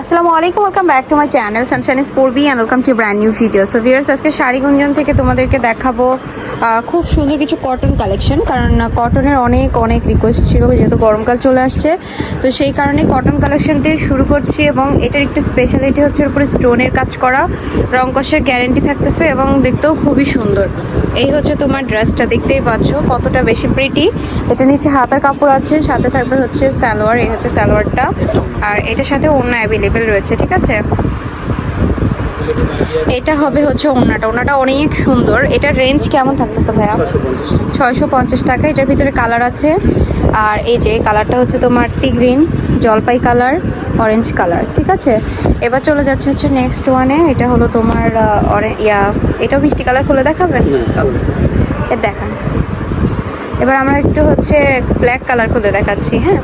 আসসালামু আলাইকুম welcome back to my channel sunshine স্পোর্বি and welcome to brand new video so viewers আজকে শাড়ি গুঞ্জন থেকে তোমাদেরকে দেখাবো খুব সুন্দর কিছু কটন কালেকশন কারণ কটনের অনেক অনেক রিকোয়েস্ট ছিল, যেহেতু গরমকাল চলে আসছে। তো সেই কারণে কটন কালেকশন দিয়ে শুরু করছি, এবং এটার একটু স্পেশালিটি হচ্ছে উপরে স্টোনের কাজ করা, রং কষের গ্যারেন্টি থাকতেছে, এবং দেখতেও খুবই সুন্দর। এই হচ্ছে তোমার ড্রেসটা দেখতেই পাচ্ছ কতটা বেশি প্রিটি এটা নিচে হাতার কাপড় আছে, সাথে থাকবে হচ্ছে সালোয়ার, এই হচ্ছে সালোয়ারটা। আর এটার সাথে অন্য অ্যাভেলেবেল রয়েছে ঠিক আছে? এটা হবে হচ্ছে ওড়নাটা। ওড়নাটা অনেক সুন্দর। এটার রেঞ্জ কেমন থাকতেছে ভাইয়া? ছয়শো পঞ্চাশ টাকা। এটার ভিতরে কালার আছে। আর এই যে কালারটা হচ্ছে তোমার সি গ্রিন জলপাই কালার অরেঞ্জ কালার ঠিক আছে? এবার চলে যাচ্ছে হচ্ছে নেক্সট ওয়ানে এটা হলো তোমার ইয়া এটাও মিষ্টি কালার খুলে দেখাবেন এ দেখান। এবার আমরা একটু হচ্ছে ব্ল্যাক কালার খুলে দেখাচ্ছি হ্যাঁ?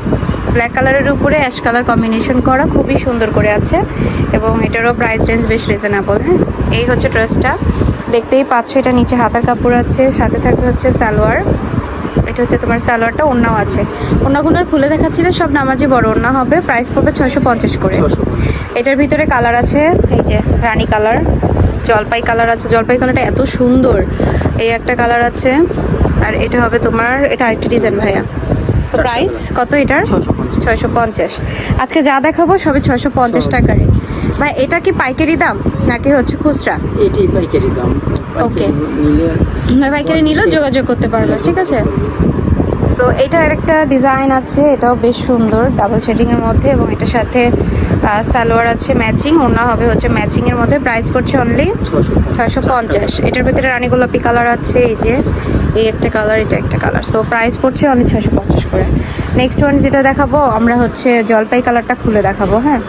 ব্ল্যাক কালারের উপরে অ্যাশ কালার কম্বিনেশন করা খুবই সুন্দর করে আছে এবং এটারও প্রাইস রেঞ্জ বেশ রিজনেবল হ্যাঁ? এই হচ্ছে ড্রেসটা দেখতেই পাচ্ছ এটা নিচে হাতার কাপড় আছে সাথে থাকবে হচ্ছে সালোয়ার। এটা হচ্ছে তোমার সালোয়ারটা ওড়নাও আছে। ওড়নাগুলোর খুলে দেখাচ্ছিলে সব নামাজি বড় ওড়না হবে। প্রাইস পড়বে ছয়শো পঞ্চাশ করে। এটার ভিতরে কালার আছে এই যে রানি কালার জলপাই কালার আছে। জলপাই কালারটা এত সুন্দর। এই একটা কালার আছে। আর এটা হবে তোমার এটা আরেকটা ডিজাইন ভাইয়া। সো প্রাইস কত এটার? ছয়শো পঞ্চাশ। আজকে যা দেখাবো সবই ছয়শো পঞ্চাশ টাকারই। ভাই এটা কি পাইকারি দাম নাকি হচ্ছে খুচরা? এটি পাইকারি দাম। ওকে পাইকারি নিলেও যোগাযোগ করতে পারবে ঠিক আছে? সো এটা একটা ডিজাইন আছে, এটাও বেশ সুন্দর ডাবল শেডিং এর মধ্যে এবং এটার সাথে সালোয়ার আছে ম্যাচিং ওনা হবে হচ্ছে ম্যাচিং এর মধ্যে প্রাইস পড়ছে অনলি ছয়শো পঞ্চাশ। এটার ভিতরে রানী গোলাপি কালার আছে, এই যে, এই একটা কালার এটা একটা কালার সো প্রাইস পড়ছে অনলি ছয়শো পঞ্চাশ করে। নেক্সট ওয়ান যেটা দেখাবো, আমরা হচ্ছে জলপাই কালারটা খুলে দেখাবো হ্যাঁ?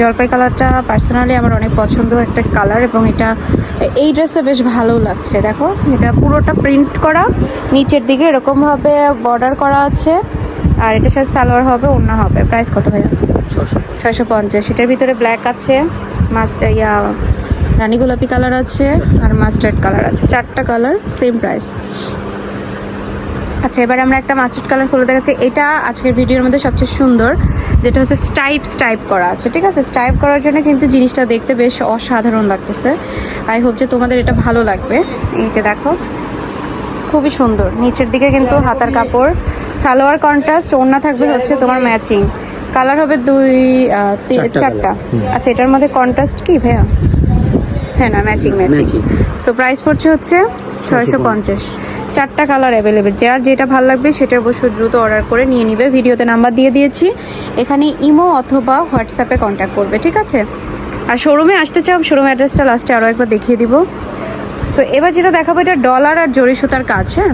জলপাই কালারটা পার্সোনালি আমার অনেক পছন্দ একটা কালার এবং এটা এই ড্রেসে বেশ ভালো লাগছে দেখো। এটা পুরোটা প্রিন্ট করা নিচের দিকে এরকমভাবে বর্ডার করা আছে আর এটা সাথে সালোয়ার হবে অন্য হবে। প্রাইস কত ভাইয়া? ছয়শো। পঞ্চাশ। এটার ভিতরে ব্ল্যাক আছে মাস্টার ইয়া রানী গোলাপি কালার আছে আর মাস্টার্ড কালার আছে। চারটা কালার সেম প্রাইস আচ্ছা এবার আমরা একটা মাস্টার্ড কালার খুলে দেখাচ্ছি। এটা আজকের ভিডিওর মধ্যে সবচেয়ে সুন্দর যেটা হচ্ছে স্টাইপ স্টাইপ করা আছে ঠিক আছে? স্টাইপ করার জন্য কিন্তু জিনিসটা দেখতে বেশ অসাধারণ লাগতেছে। আই হোপ যে তোমাদের এটা ভালো লাগবে। এই যে দেখো খুবই সুন্দর। নিচের দিকে কিন্তু হাতার কাপড়। সালোয়ার কন্ট্রাস্ট ওড়না থাকবে হচ্ছে তোমার ম্যাচিং কালার হবে দুই চারটা। আচ্ছা এটার মধ্যে কন্ট্রাস্ট কি ভাইয়া? হ্যাঁ না ম্যাচিং ম্যাচিং সো প্রাইস পড়ছে হচ্ছে ছয়শো পঞ্চাশ। চারটা কালার অ্যাভেলেবেল যার যেটা ভালো লাগবে সেটা অবশ্যই দ্রুত অর্ডার করে নিয়ে নিবে। ভিডিওতে নাম্বার দিয়ে দিয়েছি। এখানে ইমো অথবা হোয়াটসঅ্যাপে কন্ট্যাক্ট করবে, ঠিক আছে? আর শোরুমে আসতে চাও শোরুম অ্যাড্রেসটা লাস্টে আরও একবার দেখিয়ে দিব। সো এবার যেটা দেখাবো, এটা ডলার আর জরি সুতার কাজ হ্যাঁ?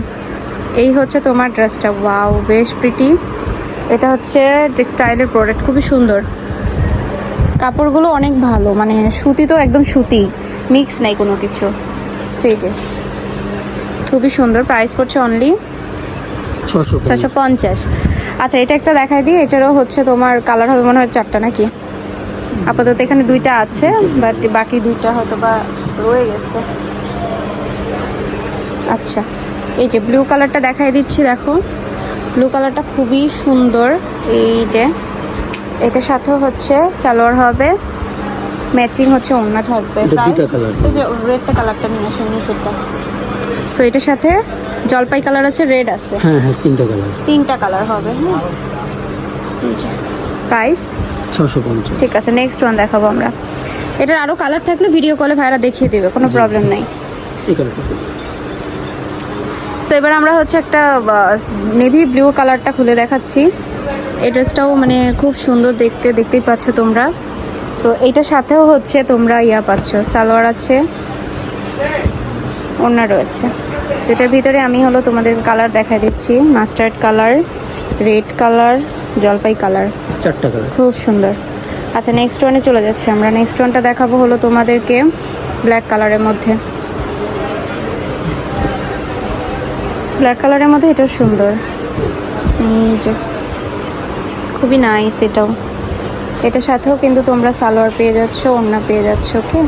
এই হচ্ছে তোমার ড্রেসটা ওয়াও বেশ প্রিটি এটা হচ্ছে টেক্সটাইলের প্রোডাক্ট খুবই সুন্দর। কাপড়গুলো অনেক ভালো মানে সুতি তো একদম সুতি। মিক্স নাই কোনো কিছু। সেই যে। খুবই সুন্দর প্রাইস পড়ছে অনলি ছশো পঞ্চাশ। আচ্ছা এটা একটা দেখাই দিই এছাড়াও হচ্ছে তোমার কালার হবে মনে হয় চারটা নাকি? আপাতত এখানে দুইটা আছে বাট বাকি দুইটা হয়তো বা রয়ে গেছে। আচ্ছা এই যে ব্লু কালারটা দেখাই দিচ্ছি দেখো। ব্লু কালারটা খুবই সুন্দর এই যে। এটার সাথেও হচ্ছে সালোয়ার হবে ম্যাচিং হচ্ছে অন্য থাকবে প্রায় এই যে রেডটা কালারটা নিয়ে আসেন নিচেরটা। সো এটার সাথে জলপাই কালার আছে রেড আছে। হ্যাঁ হ্যাঁ তিনটা কালার তিনটা কালার হবে হ্যাঁ প্রাইস ছশো পঞ্চাশ। ঠিক আছে নেক্সট ওয়ান দেখাবো আমরা। এটার আরও কালার থাকলে ভিডিও কলে ভাইরা দেখিয়ে দেবে কোনো প্রবলেম নেই। সো এবার আমরা হচ্ছে একটা নেভি ব্লু কালারটা খুলে দেখাচ্ছি। এই ড্রেসটাও মানে খুব সুন্দর দেখতে দেখতেই পাচ্ছ তোমরা। সো এইটার সাথেও হচ্ছে তোমরা ইয়া পাচ্ছ সালোয়ার আছে। ওড়না রয়েছে। সেটার ভিতরে আমি হলো তোমাদের কালার দেখা দিচ্ছি। মাস্টার্ড কালার রেড কালার জলপাই কালার চারটা কালার খুব সুন্দর। আচ্ছা নেক্সট ওয়ানে চলে যাচ্ছে আমরা। নেক্সট ওয়ানটা দেখাবো হলো তোমাদেরকে ব্ল্যাক কালারের মধ্যে। ব্ল্যাক কালারের মধ্যে এটাও সুন্দর। এই যে খুবই নাইস এটাও। এটার সাথেও কিন্তু তোমরা সালোয়ার পেয়ে যাচ্ছ ওড়না পেয়ে যাচ্ছ ওকে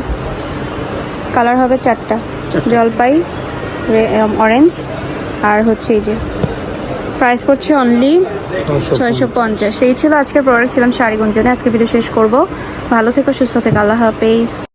কালার হবে চারটা চারটা। জলপাই অরেঞ্জ আর হচ্ছে এই যে প্রাইস পড়ছে অনলি ছয়শো পঞ্চাশ। এই ছিল আজকের প্রোডাক্ট ছিলাম শাড়ি গুঞ্জনে আজকে ভিডিও শেষ করব। ভালো থেকো সুস্থ থেকে। আল্লাহ হাফেজ।